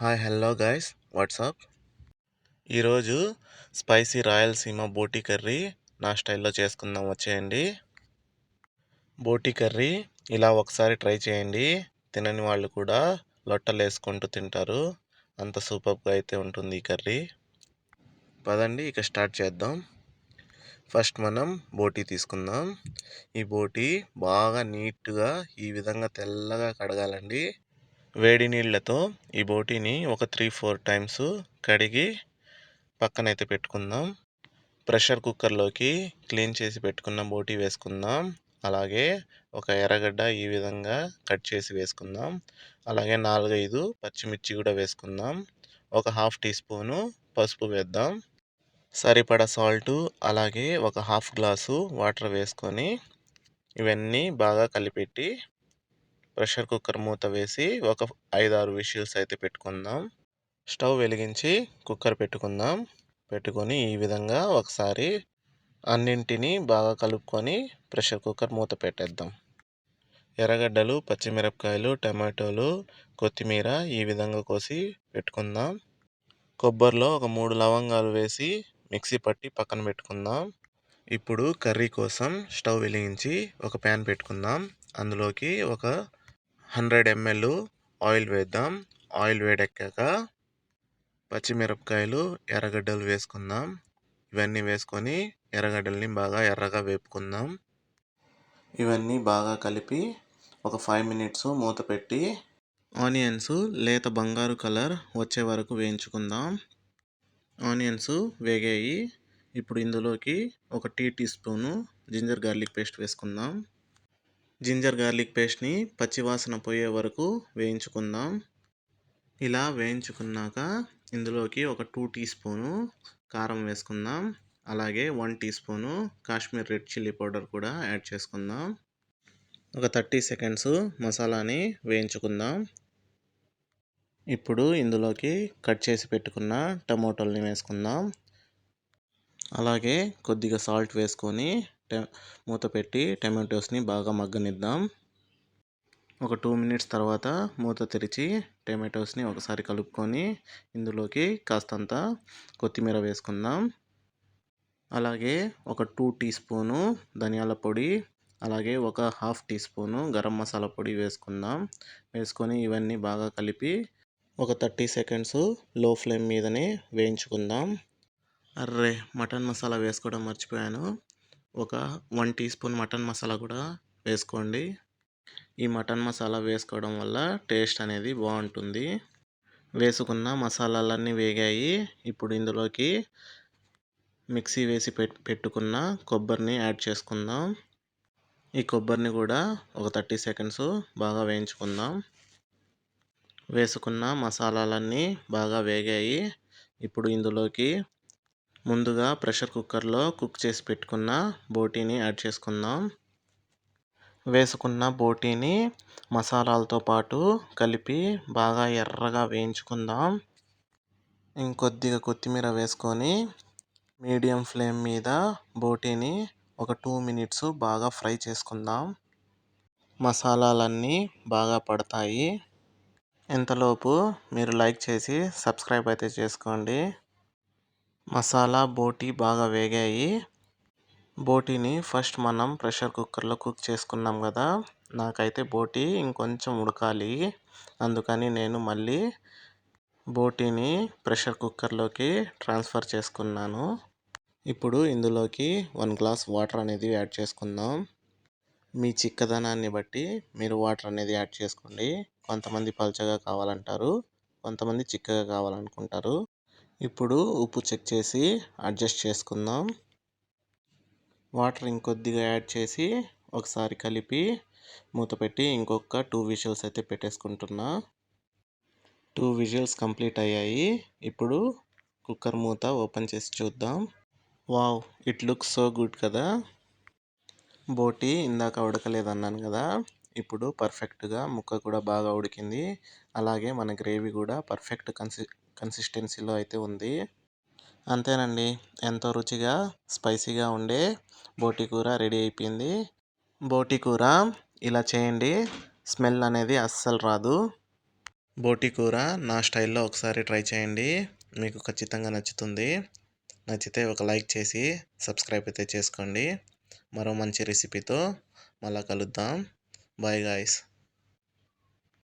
Hi hello guys what's up ఈరోజు spicy Rayalaseema బోటీ curry నా స్టైల్లో చేసుకుందాం వచ్చేయండి. బోటీ కర్రీ ఇలా ఒకసారి ట్రై చేయండి. తినని వాళ్ళు కూడా లొట్టలు వేసుకుంటూ తింటారు. అంత సూపర్గా అయితే ఉంటుంది ఈ కర్రీ. పదండి ఇక స్టార్ట్ చేద్దాం. ఫస్ట్ మనం బోటీ తీసుకుందాం. ఈ బోటీ బాగా నీట్గా ఈ విధంగా తెల్లగా కడగాలండి. వేడి నీళ్ళతో ఈ బోటీని ఒక త్రీ ఫోర్ టైమ్స్ కడిగి పక్కనైతే పెట్టుకుందాం. ప్రెషర్ కుక్కర్లోకి క్లీన్ చేసి పెట్టుకున్న బోటీ వేసుకుందాం. అలాగే ఒక ఎర్రగడ్డ ఈ విధంగా కట్ చేసి వేసుకుందాం. అలాగే నాలుగైదు పచ్చిమిర్చి కూడా వేసుకుందాం. ఒక హాఫ్ టీ స్పూను పసుపు వేద్దాం. సరిపడా సాల్టు అలాగే ఒక హాఫ్ గ్లాసు వాటర్ వేసుకొని ఇవన్నీ బాగా కలిపెట్టి ప్రెషర్ కుక్కర్ మూత వేసి ఒక ఐదు ఆరు విషిల్స్ అయితే పెట్టుకుందాం. స్టవ్ వెలిగించి కుక్కర్ పెట్టుకుందాం. పెట్టుకొని ఈ విధంగా ఒకసారి అన్నింటినీ బాగా కలుపుకొని ప్రెషర్ కుక్కర్ మూత పెట్టేద్దాం. ఎర్రగడ్డలు పచ్చిమిరపకాయలు టమాటోలు కొత్తిమీర ఈ విధంగా కోసి పెట్టుకుందాం. కొబ్బరిలో ఒక మూడు లవంగాలు వేసి మిక్సీ పట్టి పక్కన పెట్టుకుందాం. ఇప్పుడు కర్రీ కోసం స్టవ్ వెలిగించి ఒక ప్యాన్ పెట్టుకుందాం. అందులోకి ఒక హండ్రెడ్ ఎంఎల్ ఆయిల్ వేద్దాం. ఆయిల్ వేడెక్కాక పచ్చిమిరపకాయలు ఎర్రగడ్డలు వేసుకుందాం. ఇవన్నీ వేసుకొని ఎర్రగడ్డల్ని బాగా ఎర్రగా వేపుకుందాం. ఇవన్నీ బాగా కలిపి ఒక ఫైవ్ మినిట్స్ మూత పెట్టి ఆనియన్స్ లేత బంగారు కలర్ వచ్చే వరకు వేయించుకుందాం. ఆనియన్స్ వేగాయి. ఇప్పుడు ఇందులోకి ఒక tea teaspoon ginger garlic paste వేసుకుందాం. జింజర్ గార్లిక్ పేస్ట్ని పచ్చివాసన పోయే వరకు వేయించుకుందాం. ఇలా వేయించుకున్నాక ఇందులోకి ఒక టూ టీ స్పూను కారం వేసుకుందాం. అలాగే one teaspoon Kashmir red chilli powder కూడా యాడ్ చేసుకుందాం. ఒక థర్టీ సెకండ్స్ మసాలాని వేయించుకుందాం. ఇప్పుడు ఇందులోకి కట్ చేసి పెట్టుకున్న టమోటోల్ని వేసుకుందాం. అలాగే కొద్దిగా సాల్ట్ వేసుకొని మూత పెట్టి టమాటోస్ని బాగా మగ్గనిద్దాం. ఒక టూ మినిట్స్ తర్వాత మూత తెరిచి టమాటోస్ని ఒకసారి కలుపుకొని ఇందులోకి కాస్తంత కొత్తిమీర వేసుకుందాం. అలాగే ఒక టూ టీ స్పూను ధనియాల పొడి అలాగే ఒక half teaspoon garam masala పొడి వేసుకుందాం. వేసుకొని ఇవన్నీ బాగా కలిపి ఒక థర్టీ సెకండ్స్లో ఫ్లేమ్ మీదనే వేయించుకుందాం. అర్రే మటన్ మసాలా వేసుకోవడం మర్చిపోయాను. ఒక one teaspoon mutton masala కూడా వేసుకోండి. ఈ మటన్ మసాలా వేసుకోవడం వల్ల టేస్ట్ అనేది బాగుంటుంది. వేసుకున్న మసాలాలన్నీ వేగాయి. ఇప్పుడు ఇందులోకి మిక్సీ వేసి పెట్టుకున్న కొబ్బరిని యాడ్ చేసుకుందాం. ఈ కొబ్బరిని కూడా ఒక థర్టీ సెకండ్స్ బాగా వేయించుకుందాం. వేసుకున్న మసాలాలన్నీ బాగా వేగాయి. ఇప్పుడు ఇందులోకి ముందుగా ప్రెషర్ కుక్కర్లో కుక్ చేసి పెట్టుకున్న బోటీని యాడ్ చేసుకుందాం. వేసుకున్న బోటీని మసాలాలతో పాటు కలిపి బాగా ఎర్రగా వేయించుకుందాం. ఇంకొద్దిగా కొత్తిమీర వేసుకొని మీడియం ఫ్లేమ్ మీద బోటీని ఒక టూ మినిట్స్ బాగా ఫ్రై చేసుకుందాం. మసాలాలన్నీ బాగా పడతాయి. ఇంతలోపు మీరు లైక్ చేసి సబ్స్క్రైబ్ అయితే చేసుకోండి. మసాలా బోటీ బాగా వేగాయి. బోటీని ఫస్ట్ మనం ప్రెషర్ కుక్కర్లో కుక్ చేసుకున్నాం కదా. నాకైతే బోటీ ఇంకొంచెం ఉడకాలి. అందుకని నేను మళ్ళీ బోటీని ప్రెషర్ కుక్కర్లోకి ట్రాన్స్ఫర్ చేసుకున్నాను. ఇప్పుడు ఇందులోకి వన్ గ్లాస్ వాటర్ అనేది యాడ్ చేసుకుందాం. మీ చిక్కదనాన్ని బట్టి మీరు వాటర్ అనేది యాడ్ చేసుకోండి. కొంతమంది పల్చగా కావాలంటారు కొంతమంది చిక్కగా కావాలనుకుంటారు. ఇప్పుడు ఉప్పు చెక్ చేసి అడ్జస్ట్ చేసుకుందాం. వాటర్ ఇంకొద్దిగా యాడ్ చేసి ఒకసారి కలిపి మూత పెట్టి ఇంకొక టూ విజువల్స్ అయితే పెట్టేసుకుంటున్నా. టూ విజువల్స్ కంప్లీట్ అయ్యాయి. ఇప్పుడు కుక్కర్ మూత ఓపెన్ చేసి చూద్దాం. Wow it looks so good కదా. బోటి ఇందాక ఉడకలేదన్నాను కదా. ఇప్పుడు పర్ఫెక్ట్గా ముక్క కూడా బాగా ఉడికింది. అలాగే మన గ్రేవీ కూడా పర్ఫెక్ట్ కన్సి కన్సిస్టెన్సీలో అయితే ఉంది. అంతేనండి. ఎంతో రుచిగా స్పైసీగా ఉండే బోటి కూర రెడీ అయిపోయింది. బోటి కూర ఇలా చేయండి. స్మెల్ అనేది అస్సలు రాదు. బోటి కూర నా స్టైల్లో ఒకసారి ట్రై చేయండి. మీకు ఖచ్చితంగా నచ్చుతుంది. నచ్చితే ఒక లైక్ చేసి సబ్స్క్రైబ్ అయితే చేసుకోండి. మరో మంచి రెసిపీతో మళ్ళా కలుద్దాం. Bye guys.